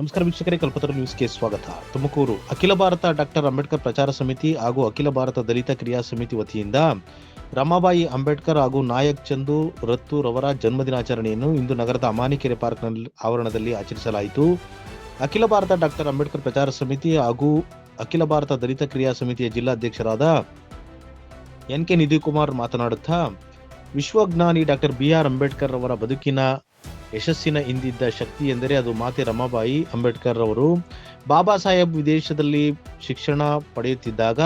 ನಮಸ್ಕಾರ ವೀಕ್ಷಕರೇ, ಕಲ್ಪತರು ನ್ಯೂಸ್ಗೆ ಸ್ವಾಗತ. ತುಮಕೂರು ಅಖಿಲ ಭಾರತ ಡಾಕ್ಟರ್ ಅಂಬೇಡ್ಕರ್ ಪ್ರಚಾರ ಸಮಿತಿ ಹಾಗೂ ಅಖಿಲ ಭಾರತ ದಲಿತ ಕ್ರಿಯಾ ಸಮಿತಿ ವತಿಯಿಂದ ರಮಾಬಾಯಿ ಅಂಬೇಡ್ಕರ್ ಹಾಗೂ ನಾಯಕ್ ಚಂದು ರತ್ತು ರವರ ಜನ್ಮದಿನಾಚರಣೆಯನ್ನು ಇಂದು ನಗರದ ಅಮಾನಿಕೆರೆ ಪಾರ್ಕ್ನಲ್ಲಿ ಆವರಣದಲ್ಲಿ ಆಚರಿಸಲಾಯಿತು. ಅಖಿಲ ಭಾರತ ಡಾಕ್ಟರ್ ಅಂಬೇಡ್ಕರ್ ಪ್ರಚಾರ ಸಮಿತಿ ಹಾಗೂ ಅಖಿಲ ಭಾರತ ದಲಿತ ಕ್ರಿಯಾ ಸಮಿತಿಯ ಜಿಲ್ಲಾಧ್ಯಕ್ಷರಾದ ಎನ್ ಕೆ ನಿಧಿಕುಮಾರ್ ಮಾತನಾಡುತ್ತಾ, ವಿಶ್ವಜ್ಞಾನಿ ಡಾಕ್ಟರ್ ಬಿ ಆರ್ ಅಂಬೇಡ್ಕರ್ ಅವರ ಬದುಕಿನ ಯಶಸ್ಸಿನ ಹಿಂದಿದ್ದ ಶಕ್ತಿ ಎಂದರೆ ಅದು ಮಾತೆ ರಮಾಬಾಯಿ ಅಂಬೇಡ್ಕರ್ ಅವರು ಬಾಬಾ ಸಾಹೇಬ್ ವಿದೇಶದಲ್ಲಿ ಶಿಕ್ಷಣ ಪಡೆಯುತ್ತಿದ್ದಾಗ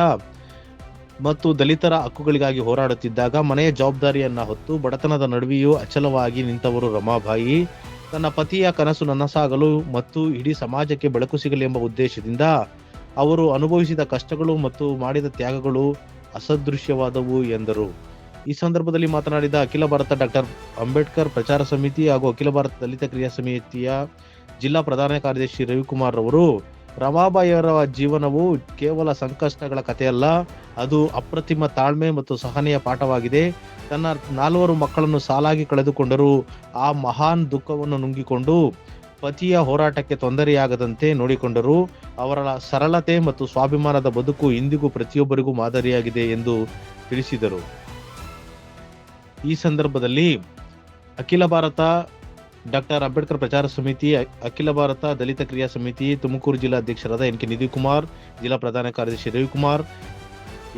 ಮತ್ತು ದಲಿತರ ಹಕ್ಕುಗಳಿಗಾಗಿ ಹೋರಾಡುತ್ತಿದ್ದಾಗ ಮನೆಯ ಜವಾಬ್ದಾರಿಯನ್ನ ಹೊತ್ತು ಬಡತನದ ನಡುವೆಯೂ ಅಚಲವಾಗಿ ನಿಂತವರು ರಮಾಬಾಯಿ. ತನ್ನ ಪತಿಯ ಕನಸು ನನಸಾಗಲು ಮತ್ತು ಇಡೀ ಸಮಾಜಕ್ಕೆ ಬೆಳಕು ಸಿಗಲಿ ಎಂಬ ಉದ್ದೇಶದಿಂದ ಅವರು ಅನುಭವಿಸಿದ ಕಷ್ಟಗಳು ಮತ್ತು ಮಾಡಿದ ತ್ಯಾಗಗಳು ಅಸದೃಶ್ಯವಾದವು ಎಂದರು. ಈ ಸಂದರ್ಭದಲ್ಲಿ ಮಾತನಾಡಿದ ಅಖಿಲ ಭಾರತ ಡಾಕ್ಟರ್ ಅಂಬೇಡ್ಕರ್ ಪ್ರಚಾರ ಸಮಿತಿ ಹಾಗೂ ಅಖಿಲ ಭಾರತ ದಲಿತ ಕ್ರಿಯಾ ಸಮಿತಿಯ ಜಿಲ್ಲಾ ಪ್ರಧಾನ ಕಾರ್ಯದರ್ಶಿ ರವಿಕುಮಾರ್ ಅವರು ರಮಾಬಾಯಿಯವರ ಜೀವನವು ಕೇವಲ ಸಂಕಷ್ಟಗಳ ಕಥೆಯಲ್ಲ, ಅದು ಅಪ್ರತಿಮ ತಾಳ್ಮೆ ಮತ್ತು ಸಹನೆಯ ಪಾಠವಾಗಿದೆ. ತನ್ನ ನಾಲ್ವರು ಮಕ್ಕಳನ್ನು ಸಾಲಾಗಿ ಕಳೆದುಕೊಂಡರೂ ಆ ಮಹಾನ್ ದುಃಖವನ್ನು ನುಂಗಿಕೊಂಡು ಪತಿಯ ಹೋರಾಟಕ್ಕೆ ತೊಂದರೆಯಾಗದಂತೆ ನೋಡಿಕೊಂಡರು. ಅವರ ಸರಳತೆ ಮತ್ತು ಸ್ವಾಭಿಮಾನದ ಬದುಕು ಇಂದಿಗೂ ಪ್ರತಿಯೊಬ್ಬರಿಗೂ ಮಾದರಿಯಾಗಿದೆ ಎಂದು ತಿಳಿಸಿದರು. ಈ ಸಂದರ್ಭದಲ್ಲಿ ಅಖಿಲ ಭಾರತ ಡಾಕ್ಟರ್ ಅಂಬೇಡ್ಕರ್ ಪ್ರಚಾರ ಸಮಿತಿ, ಅಖಿಲ ಭಾರತ ದಲಿತ ಕ್ರಿಯಾ ಸಮಿತಿ, ತುಮಕೂರು ಜಿಲ್ಲಾಧ್ಯಕ್ಷರಾದ ಎನ್ ಕೆ ನಿಧಿಕುಮಾರ್, ಜಿಲ್ಲಾ ಪ್ರಧಾನ ಕಾರ್ಯದರ್ಶಿ ರವಿಕುಮಾರ್,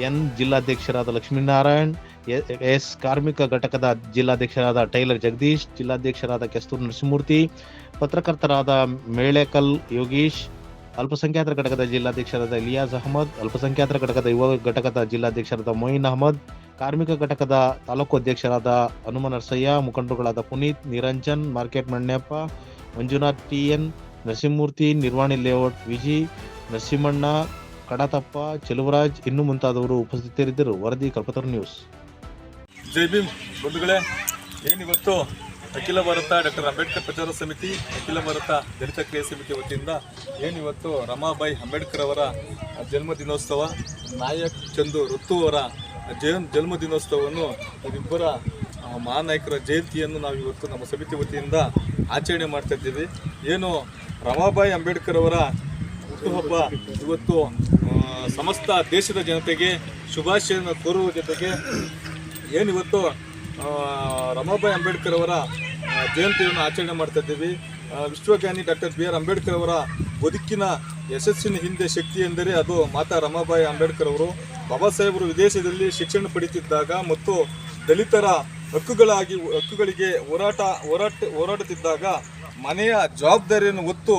ಎನ್ ಜಿಲ್ಲಾಧ್ಯಕ್ಷರಾದ ಲಕ್ಷ್ಮೀನಾರಾಯಣ್ ಎಸ್ ಕಾರ್ಮಿಕ ಘಟಕದ ಜಿಲ್ಲಾಧ್ಯಕ್ಷರಾದ ಟೈಲರ್ ಜಗದೀಶ್, ಜಿಲ್ಲಾಧ್ಯಕ್ಷರಾದ ಕೆಸ್ತೂರು ನರಸಿಂಹಮೂರ್ತಿ, ಪತ್ರಕರ್ತರಾದ ಮೇಳೆಕಲ್ ಯೋಗೀಶ್, ಅಲ್ಪಸಂಖ್ಯಾತರ ಘಟಕದ ಜಿಲ್ಲಾಧ್ಯಕ್ಷರಾದ ಇಲಿಯಾಸ್ ಅಹಮದ್, ಅಲ್ಪಸಂಖ್ಯಾತರ ಘಟಕದ ಯುವ ಘಟಕದ ಜಿಲ್ಲಾಧ್ಯಕ್ಷರಾದ ಮೊಯಿನ್ ಅಹಮದ್ ಕಾರ್ಮಿಕ ಘಟಕದ ತಾಲೂಕು ಅಧ್ಯಕ್ಷರಾದ Hanuma Narasaiah ಮುಖಂಡರುಗಳಾದ Puneet, Niranjan, market Mannappa, Manjunath T N Narasimhamurthy, Nirvani layout, Viji Narasimhanna, Kadatappa, Cheluvaraj ಇನ್ನು ಮುಂತಾದವರು ಉಪಸ್ಥಿತರಿದ್ದರು. ವರದಿ ಕಲ್ಪತರು ನ್ಯೂಸ್. ಜೈ ಭೀಮ್. ಬಂಧುಗಳೇ, ಏನಿವತ್ತು ಅಖಿಲ ಭಾರತ ಡಾಕ್ಟರ್ ಅಂಬೇಡ್ಕರ್ ಪ್ರಚಾರ ಸಮಿತಿ, ಅಖಿಲ ಭಾರತ ದಲಿತ ಕ್ರಿಯಾ ಸಮಿತಿ ವತಿಯಿಂದ ಏನಿವತ್ತು ರಮಾಬಾಯಿ ಅಂಬೇಡ್ಕರ್ ಅವರ ಜನ್ಮ ದಿನೋತ್ಸವ ನಾಯಕ್ ಚಂದು ಋತು ಅವರ ಜನ್ ಜನ್ಮ ದಿನೋತ್ಸವವನ್ನು ಇವರಿಬ್ಬರ ಮಹಾನಾಯಕರ ಜಯಂತಿಯನ್ನು ನಾವು ಇವತ್ತು ನಮ್ಮ ಸಮಿತಿ ವತಿಯಿಂದ ಆಚರಣೆ ಮಾಡ್ತಾ ಇದ್ದೀವಿ. ಏನು ರಮಾಬಾಯಿ ಅಂಬೇಡ್ಕರ್ ಅವರ ಹುಟ್ಟುಹಬ್ಬ ಇವತ್ತು ಸಮಸ್ತ ದೇಶದ ಜನತೆಗೆ, ಶುಭಾಶಯನ ಕೋರುವ ಜೊತೆಗೆ ಏನಿವತ್ತು ರಮಾಬಾಯಿ ಅಂಬೇಡ್ಕರ್ ಅವರ ಜಯಂತಿಯನ್ನು ಆಚರಣೆ ಮಾಡ್ತಾ ಇದ್ದೀವಿ. ವಿಶ್ವಜ್ಞಾನಿ ಡಾಕ್ಟರ್ ಬಿ ಆರ್ ಅಂಬೇಡ್ಕರ್ ಅವರ ಬದುಕಿನ ಯಶಸ್ಸಿನ ಹಿಂದೆ ಶಕ್ತಿ ಎಂದರೆ ಅದು ಮಾತಾ ರಮಾಬಾಯಿ ಅಂಬೇಡ್ಕರ್ ಅವರು. ಬಾಬಾ ಸಾಹೇಬರು ವಿದೇಶದಲ್ಲಿ ಶಿಕ್ಷಣ ಪಡೆಯುತ್ತಿದ್ದಾಗ ಮತ್ತು ದಲಿತರ ಹಕ್ಕುಗಳಾಗಿ, ಹಕ್ಕುಗಳಿಗೆ ಹೋರಾಟ ಹೋರಾಟ, ಹೋರಾಡುತ್ತಿದ್ದಾಗ ಮನೆಯ ಜವಾಬ್ದಾರಿಯನ್ನು ಹೊತ್ತು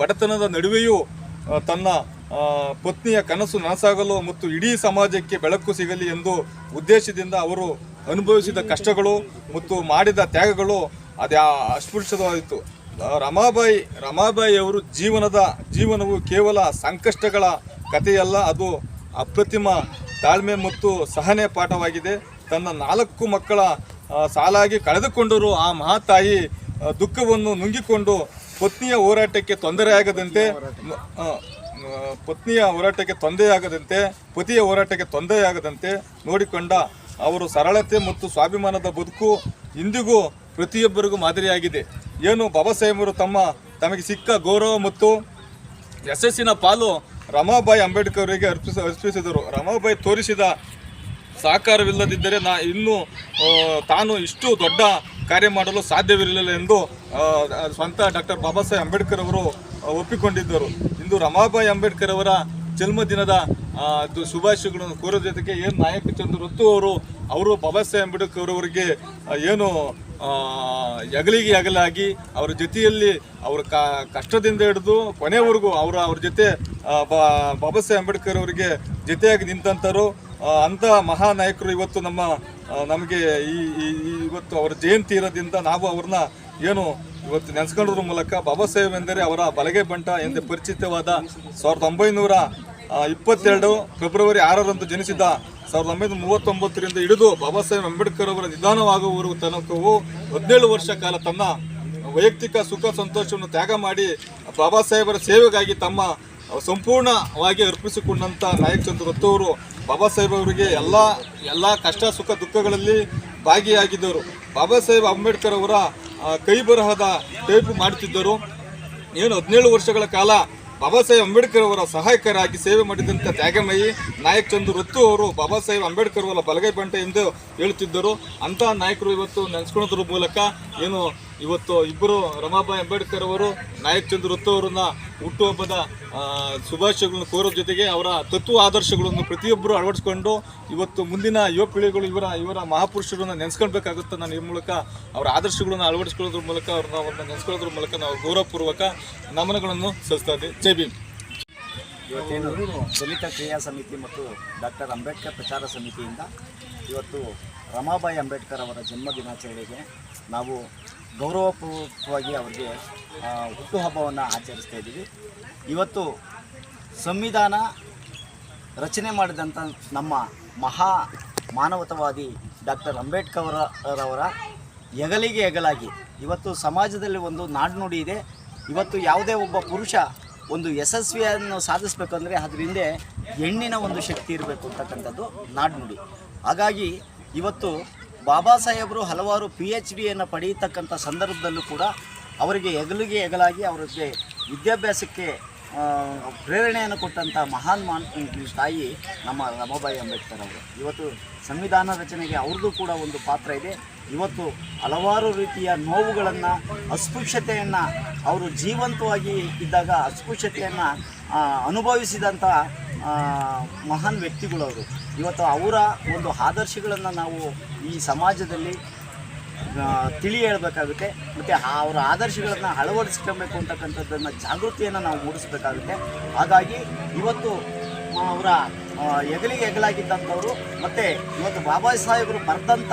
ಬಡತನದ ನಡುವೆಯೂ ತನ್ನ ಪತ್ನಿಯ ಕನಸು ನನಸಾಗಲು ಮತ್ತು ಇಡೀ ಸಮಾಜಕ್ಕೆ ಬೆಳಕು ಸಿಗಲಿ ಎಂದು ಉದ್ದೇಶದಿಂದ ಅವರು ಅನುಭವಿಸಿದ ಕಷ್ಟಗಳು ಮತ್ತು ಮಾಡಿದ ತ್ಯಾಗಗಳು ಅದು ಅಸ್ಪೃಶ್ಯವಾಯಿತು. ರಮಾಬಾಯಿ ರಮಾಬಾಯಿ ಅವರು ಜೀವನದ, ಜೀವನವು ಕೇವಲ ಸಂಕಷ್ಟಗಳ ಕಥೆಯಲ್ಲ, ಅದು ಅಪ್ರತಿಮ ತಾಳ್ಮೆ ಮತ್ತು ಸಹನೆ ಪಾಠವಾಗಿದೆ. ತನ್ನ ನಾಲ್ಕು ಮಕ್ಕಳ ಸಾಲಾಗಿ ಕಳೆದುಕೊಂಡರೂ ಆ ಮಹಾತಾಯಿ ದುಃಖವನ್ನು ನುಂಗಿಕೊಂಡು ಪತ್ನಿಯ ಹೋರಾಟಕ್ಕೆ ತೊಂದರೆಯಾಗದಂತೆ ಪತ್ನಿಯ ಹೋರಾಟಕ್ಕೆ ತೊಂದರೆಯಾಗದಂತೆ ಪತಿಯ ಹೋರಾಟಕ್ಕೆ ತೊಂದರೆಯಾಗದಂತೆ ನೋಡಿಕೊಂಡ ಅವರು ಸರಳತೆ ಮತ್ತು ಸ್ವಾಭಿಮಾನದ ಬದುಕು ಇಂದಿಗೂ ಪ್ರತಿಯೊಬ್ಬರಿಗೂ ಮಾದರಿಯಾಗಿದೆ. ಏನು ಬಾಬಾ ಸಾಹೇಬರು ತಮ್ಮ ತಮಗೆ ಸಿಕ್ಕ ಗೌರವ ಮತ್ತು ಯಶಸ್ಸಿನ ಪಾಲು ರಮಾಬಾಯಿ ಅಂಬೇಡ್ಕರ್ ಅವರಿಗೆ ಅರ್ಪಿಸ, ಅರ್ಪಿಸಿದರು. ರಮಾಬಾಯಿ ತೋರಿಸಿದ ಸಹಕಾರವಿಲ್ಲದಿದ್ದರೆ ನಾ ಇನ್ನೂ ತಾನು ಇಷ್ಟು ದೊಡ್ಡ ಕಾರ್ಯ ಮಾಡಲು ಸಾಧ್ಯವಿರಲಿಲ್ಲ ಎಂದು ಸ್ವಂತ ಡಾಕ್ಟರ್ ಬಾಬಾ ಸಾಹೇಬ್ ಅಂಬೇಡ್ಕರ್ ಅವರು ಒಪ್ಪಿಕೊಂಡಿದ್ದರು. ಇಂದು ರಮಾಬಾಯಿ ಅಂಬೇಡ್ಕರ್ ಅವರ ಜನ್ಮದಿನದ ಶುಭಾಶಯಗಳನ್ನು ಕೋರೋ ಜೊತೆಗೆ ಏನು ನಾಯಕ ಚಂದ್ರ ಅವರು ಅವರು ಬಾಬಾ ಸಾಹೇಬ್ ಅಂಬೇಡ್ಕರ್ ಅವರಿಗೆ ಏನು ಆ, ಯಗಲಿಗೆ ಅವ್ರ ಜೊತೆಯಲ್ಲಿ ಅವರ ಕಷ್ಟದಿಂದ ಹಿಡಿದು ಕೊನೆವರೆಗೂ ಅವರ ಅವ್ರ ಜೊತೆ ಬಾಬಾ ಸಾಹೇಬ್ ಅಂಬೇಡ್ಕರ್ ಅವರಿಗೆ ಜೊತೆಯಾಗಿ ನಿಂತಂಥರು ಅಂಥ ಮಹಾನಾಯಕರು ಇವತ್ತು ನಮ್ಮ ನಮಗೆ ಈ ಇವತ್ತು ಅವರ ಜಯಂತಿ ಇರೋದ್ರಿಂದ ನಾವು ಅವ್ರನ್ನ ಏನು ಇವತ್ತು ನೆನೆಸ್ಕೊಂಡ್ರ ಮೂಲಕ ಬಾಬಾ ಸಾಹೇಬ್ ಎಂದರೆ ಅವರ ಬಲಗೆ ಬಂಟ ಎಂದೇ ಪರಿಚಿತವಾದ ಸಾವಿರದ ಒಂಬೈನೂರ ಇಪ್ಪತ್ತೆರಡು ಫೆಬ್ರವರಿ ಆರರಂದು ಜನಿಸಿದ ಸಾವಿರದ ಒಂಬೈನೂರ ಮೂವತ್ತೊಂಬತ್ತರಿಂದ ಹಿಡಿದು ಬಾಬಾ ಸಾಹೇಬ್ ಅಂಬೇಡ್ಕರ್ ಅವರ ನಿಧಾನವಾಗುವವರೆಗೂ ತನಕವೂ ಹದಿನೇಳು ವರ್ಷ ಕಾಲ ತನ್ನ ವೈಯಕ್ತಿಕ ಸುಖ ಸಂತೋಷವನ್ನು ತ್ಯಾಗ ಮಾಡಿ ಬಾಬಾ ಸಾಹೇಬರ ಸೇವೆಗಾಗಿ ತಮ್ಮ ಸಂಪೂರ್ಣವಾಗಿ ಅರ್ಪಿಸಿಕೊಂಡಂಥ ನಾಯಕ್ ಚಂದ್ರ ಅವರು ಬಾಬಾ ಸಾಹೇಬ್ ಅವರಿಗೆ ಎಲ್ಲ ಎಲ್ಲ ಕಷ್ಟ, ಸುಖ, ದುಃಖಗಳಲ್ಲಿ ಭಾಗಿಯಾಗಿದ್ದರು. ಬಾಬಾ ಸಾಹೇಬ್ ಅಂಬೇಡ್ಕರ್ ಅವರ ಕೈ ಬರಹದ ಟೈಪ್ ಮಾಡುತ್ತಿದ್ದರು. ಏನು ಹದಿನೇಳು ವರ್ಷಗಳ ಕಾಲ ಬಾಬಾ ಸಾಹೇಬ್ ಅಂಬೇಡ್ಕರ್ ಅವರ ಸಹಾಯಕರಾಗಿ ಸೇವೆ ಮಾಡಿದಂಥ ತ್ಯಾಗಮಯಿ ನಾಯಕ್ ಚಂದ್ರ ರತ್ತು ಅವರು ಬಾಬಾ ಸಾಹೇಬ್ ಅಂಬೇಡ್ಕರ್ ಅವರ ಬಲಗೈ ಬಂಟ ಎಂದು ಹೇಳುತ್ತಿದ್ದರು. ಅಂತಹ ನಾಯಕರು ಇವತ್ತು ನೆನೆಸ್ಕೊಳ್ಳೋದ್ರ ಮೂಲಕ ಏನು ಇವತ್ತು ಇಬ್ಬರು ರಮಾಬಾಯಿ ಅಂಬೇಡ್ಕರ್ ಅವರು, ನಾಯಕ್ ಚಂದ್ರ ರತ್ತು ಅವರನ್ನ ಹುಟ್ಟುಹಬ್ಬದ ಶುಭಾಶಯಗಳನ್ನು ಕೋರೋ ಜೊತೆಗೆ ಅವರ ತತ್ವ ಆದರ್ಶಗಳನ್ನು ಪ್ರತಿಯೊಬ್ಬರು ಅಳವಡಿಸ್ಕೊಂಡು ಇವತ್ತು ಮುಂದಿನ ಯುವ ಪೀಳಿಗೆಗಳು ಇವರ ಇವರ ಮಹಾಪುರುಷರನ್ನ ನೆನೆಸ್ಕೊಳ್ಬೇಕಾಗುತ್ತೆ ನಾನು ಈ ಮೂಲಕ ಅವರ ಆದರ್ಶಗಳನ್ನು ಅಳವಡಿಸ್ಕೊಳ್ಳೋದ್ರ ಮೂಲಕ ಅವ್ರನ್ನ ಅವ್ರನ್ನ ನೆನೆಸ್ಕೊಳ್ಳೋದ್ರ ಮೂಲಕ ನಾವು ಗೌರವಪೂರ್ವಕ ನಮನಗಳನ್ನು ಸಲ್ಲಿಸ್ತಾ ಇದ್ದೀವಿ. ಜೈ ಭೀಮ್. ಇವತ್ತೇನು ದಲಿತ ಕ್ರಿಯಾ ಸಮಿತಿ ಮತ್ತು ಡಾಕ್ಟರ್ ಅಂಬೇಡ್ಕರ್ ಪ್ರಚಾರ ಸಮಿತಿಯಿಂದ ಇವತ್ತು ರಮಾಬಾಯಿ ಅಂಬೇಡ್ಕರ್ ಅವರ ಜನ್ಮ ದಿನಾಚರಣೆಗೆ ನಾವು ಗೌರವಪೂರ್ವಕವಾಗಿ ಅವರಿಗೆ ಹುಟ್ಟುಹಬ್ಬವನ್ನು ಆಚರಿಸ್ತಾ ಇದ್ದೀವಿ. ಇವತ್ತು ಸಂವಿಧಾನ ರಚನೆ ಮಾಡಿದಂಥ ನಮ್ಮ ಮಹಾ ಮಾನವತಾವಾದಿ ಡಾಕ್ಟರ್ ಅಂಬೇಡ್ಕರ್ ರವರ ಹೆಗಲಿಗೆ ಹೆಗಲಾಗಿ, ಇವತ್ತು ಸಮಾಜದಲ್ಲಿ ಒಂದು ನಾಡುನುಡಿ ಇದೆ. ಇವತ್ತು ಯಾವುದೇ ಒಬ್ಬ ಪುರುಷ ಒಂದು ಯಶಸ್ವಿಯನ್ನು ಸಾಧಿಸಬೇಕಂದ್ರೆ ಅದ್ರ ಹಿಂದೆ ಹೆಣ್ಣಿನ ಒಂದು ಶಕ್ತಿ ಇರಬೇಕು ಅಂತಕ್ಕಂಥದ್ದು ನಾಡುನುಡಿ ಹಾಗಾಗಿ ಇವತ್ತು ಬಾಬಾ ಸಾಹೇಬರು ಹಲವಾರು ಪಿ ಎಚ್ ಡಿಯನ್ನು ಪಡೆಯತಕ್ಕಂಥ ಸಂದರ್ಭದಲ್ಲೂ ಕೂಡ ಅವರಿಗೆ ಹೆಗಲಿಗೆ ಹೆಗಲಾಗಿ ಅವರಿಗೆ ವಿದ್ಯಾಭ್ಯಾಸಕ್ಕೆ ಪ್ರೇರಣೆಯನ್ನು ಕೊಟ್ಟಂಥ ಮಹಾನ್ ಮಾನ್ ತಾಯಿ ನಮ್ಮ ರಮಾಬಾಯಿ ಅಂಬೇಡ್ಕರ್ ಅವರು. ಇವತ್ತು ಸಂವಿಧಾನ ರಚನೆಗೆ ಅವ್ರದ್ದು ಕೂಡ ಒಂದು ಪಾತ್ರ ಇದೆ. ಇವತ್ತು ಹಲವಾರು ರೀತಿಯ ನೋವುಗಳನ್ನು, ಅಸ್ಪೃಶ್ಯತೆಯನ್ನು, ಅವರು ಜೀವಂತವಾಗಿ ಇದ್ದಾಗ ಅಸ್ಪೃಶ್ಯತೆಯನ್ನು ಅನುಭವಿಸಿದಂಥ ಮಹಾನ್ ವ್ಯಕ್ತಿಗಳು ಅವರು ಇವತ್ತು ಅವರ ಒಂದು ಆದರ್ಶಗಳನ್ನು ನಾವು ಈ ಸಮಾಜದಲ್ಲಿ ತಿಳಿ ಹೇಳಬೇಕಾಗುತ್ತೆ. ಮತ್ತು ಅವರ ಆದರ್ಶಗಳನ್ನು ಅಳವಡಿಸ್ಕೊಬೇಕು ಅಂತಕ್ಕಂಥದ್ದನ್ನು ಜಾಗೃತಿಯನ್ನು ನಾವು ಮೂಡಿಸಬೇಕಾಗುತ್ತೆ. ಹಾಗಾಗಿ ಇವತ್ತು ಅವರ ಹೆಗಲಿಗೆ ಹೆಗಲಾಗಿದ್ದಂಥವ್ರು ಮತ್ತು ಇವತ್ತು ಬಾಬಾ ಸಾಹೇಬರು ಬರೆದಂಥ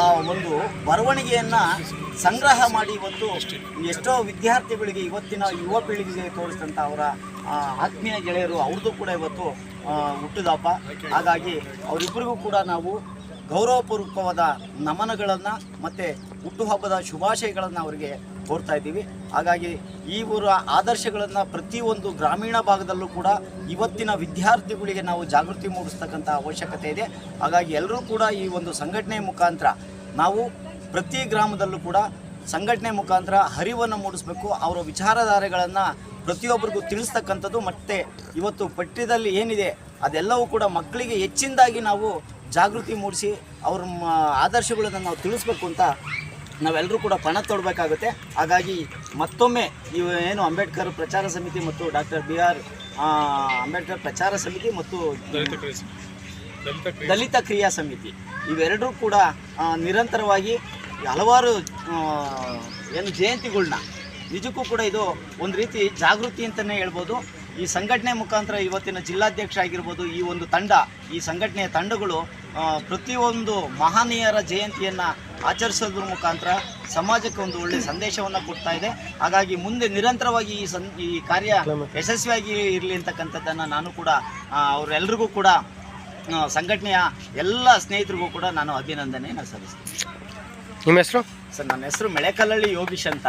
ಆ ಒಂದು ಬರವಣಿಗೆಯನ್ನು ಸಂಗ್ರಹ ಮಾಡಿ ಇವತ್ತು ಎಷ್ಟೋ ವಿದ್ಯಾರ್ಥಿಗಳಿಗೆ ಇವತ್ತಿನ ಯುವ ಪೀಳಿಗೆಗೆ ತೋರಿಸಿದಂಥ ಅವರ ಆತ್ಮೀಯ ಗೆಳೆಯರು ಅವ್ರದ್ದು ಕೂಡ ಇವತ್ತು ಹುಟ್ಟಿದಪ್ಪ. ಹಾಗಾಗಿ ಅವರಿಬ್ಬರಿಗೂ ಕೂಡ ನಾವು ಗೌರವಪೂರ್ವಕವಾದ ನಮನಗಳನ್ನು ಮತ್ತು ಹುಟ್ಟುಹಬ್ಬದ ಶುಭಾಶಯಗಳನ್ನು ಅವರಿಗೆ ಕೋರ್ತಾ ಇದ್ದೀವಿ. ಹಾಗಾಗಿ ಈ ಊರ ಆದರ್ಶಗಳನ್ನು ಪ್ರತಿಯೊಂದು ಗ್ರಾಮೀಣ ಭಾಗದಲ್ಲೂ ಕೂಡ ಇವತ್ತಿನ ವಿದ್ಯಾರ್ಥಿಗಳಿಗೆ ನಾವು ಜಾಗೃತಿ ಮೂಡಿಸ್ತಕ್ಕಂಥ ಅವಶ್ಯಕತೆ ಇದೆ. ಹಾಗಾಗಿ ಎಲ್ಲರೂ ಕೂಡ ಈ ಒಂದು ಸಂಘಟನೆ ಮುಖಾಂತರ ನಾವು ಪ್ರತಿ ಗ್ರಾಮದಲ್ಲೂ ಕೂಡ ಸಂಘಟನೆ ಮುಖಾಂತರ ಹರಿವನ್ನು ಮೂಡಿಸಬೇಕು. ಅವರ ವಿಚಾರಧಾರೆಗಳನ್ನು ಪ್ರತಿಯೊಬ್ಬರಿಗೂ ತಿಳಿಸ್ತಕ್ಕಂಥದ್ದು. ಮತ್ತು ಇವತ್ತು ಪಠ್ಯದಲ್ಲಿ ಏನಿದೆ ಅದೆಲ್ಲವೂ ಕೂಡ ಮಕ್ಕಳಿಗೆ ಹೆಚ್ಚಿನದಾಗಿ ನಾವು ಜಾಗೃತಿ ಮೂಡಿಸಿ ಅವ್ರ ಆದರ್ಶಗಳನ್ನು ನಾವು ತಿಳಿಸ್ಬೇಕು ಅಂತ ನಾವೆಲ್ಲರೂ ಕೂಡ ಪಣ ತೊಡಬೇಕಾಗುತ್ತೆ. ಹಾಗಾಗಿ ಮತ್ತೊಮ್ಮೆ ಇವು ಏನು ಅಂಬೇಡ್ಕರ್ ಪ್ರಚಾರ ಸಮಿತಿ ಮತ್ತು ಡಾಕ್ಟರ್ ಬಿ ಆರ್ ಅಂಬೇಡ್ಕರ್ ಪ್ರಚಾರ ಸಮಿತಿ ಮತ್ತು ದಲಿತ ಕ್ರಿಯಾ ಸಮಿತಿ. ಇವೆರಡೂ ಕೂಡ ನಿರಂತರವಾಗಿ ಹಲವಾರು ಏನು ಜಯಂತಿಗಳನ್ನ ನಿಜಕ್ಕೂ ಕೂಡ ಇದು ಒಂದು ರೀತಿ ಜಾಗೃತಿ ಅಂತಲೇ ಹೇಳ್ಬೋದು. ಈ ಸಂಘಟನೆ ಮುಖಾಂತರ ಇವತ್ತಿನ ಜಿಲ್ಲಾಧ್ಯಕ್ಷ ಆಗಿರ್ಬೋದು ಈ ಒಂದು ತಂಡ ಈ ಸಂಘಟನೆಯ ತಂಡಗಳು ಪ್ರತಿಯೊಂದು ಮಹನೀಯರ ಜಯಂತಿಯನ್ನು ಆಚರಿಸೋದ್ರ ಮುಖಾಂತರ ಸಮಾಜಕ್ಕೆ ಒಂದು ಒಳ್ಳೆಯ ಸಂದೇಶವನ್ನು ಕೊಡ್ತಾ ಇದೆ. ಹಾಗಾಗಿ ಮುಂದೆ ನಿರಂತರವಾಗಿ ಈ ಸಂ ಈ ಕಾರ್ಯ ಯಶಸ್ವಿಯಾಗಿ ಇರಲಿ ಅಂತಕ್ಕಂಥದ್ದನ್ನು ನಾನು ಕೂಡ ಅವರೆಲ್ಲರಿಗೂ ಕೂಡ ಸಂಘಟನೆಯ ಎಲ್ಲ ಸ್ನೇಹಿತರಿಗೂ ಕೂಡ ನಾನು ಅಭಿನಂದನೆಯನ್ನು ಸಲ್ಲಿಸ್ತೀನಿ. ನಿಮ್ಮ ಹೆಸರು? ಸರ್ ನನ್ನ ಹೆಸರು ಮೆಳೆಕಲ್ಲಳ್ಳಿ ಯೋಗೀಶ್ ಅಂತ.